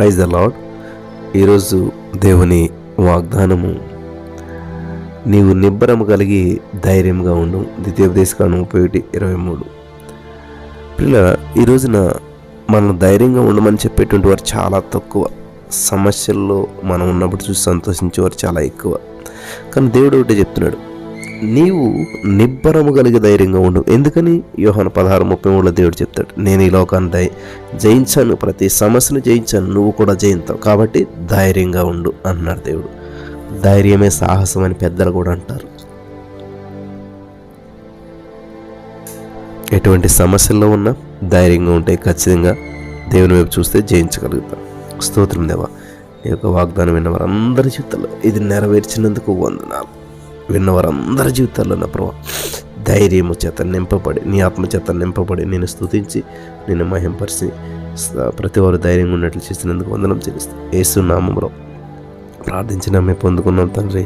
Praise the lord. ఈరోజు దేవుని వాగ్దానము నీవు నిబ్బరము కలిగి ధైర్యంగా ఉండు. ద్వితీయోపదేశకాండం ముప్పై ఒకటి ఇరవై మూడు. పిల్ల ఈ రోజున మనం ధైర్యంగా ఉండమని చెప్పేటువంటి వారు చాలా తక్కువ. సమస్యల్లో మనం ఉన్నప్పుడు చూసి సంతోషించేవారు చాలా ఎక్కువ. కానీ దేవుడు ఒకటే చెప్తున్నాడు నీవు నిబ్బరము కలిగి ధైర్యంగా ఉండు. ఎందుకని? యోహన పదహారు ముప్పై మూడులో దేవుడు చెప్తాడు నేను ఈ లోకాన్ని జయించాను ప్రతి సమస్యను జయించాను నువ్వు కూడా జయించావు కాబట్టి ధైర్యంగా ఉండు అన్నాడు దేవుడు. ధైర్యమే సాహసం అని పెద్దలు కూడా అంటారు. ఎటువంటి సమస్యల్లో ఉన్నా ధైర్యంగా ఉంటే ఖచ్చితంగా దేవుని వైపు చూస్తే జయించగలుగుతాం. స్తోత్రం దేవా ఈ యొక్క వాగ్దానం విన్న వారందరి జీవితాల్లో ఇది నెరవేర్చినందుకు వందనాలు. విన్న వారందరి జీవితాల్లో నా ప్రభా ధైర్యము చేత నింపబడి నీ ఆత్మ చేత నింపబడి నేను స్తుతించి నేను మహింపరిచి ప్రతివారు ప్రతి వారు ధైర్యంగా ఉన్నట్లు చేసినందుకు వందనం చెల్లిస్తాను ఏసు నామంలో ప్రార్థించిన మేము పొందుకున్నాం తండ్రి.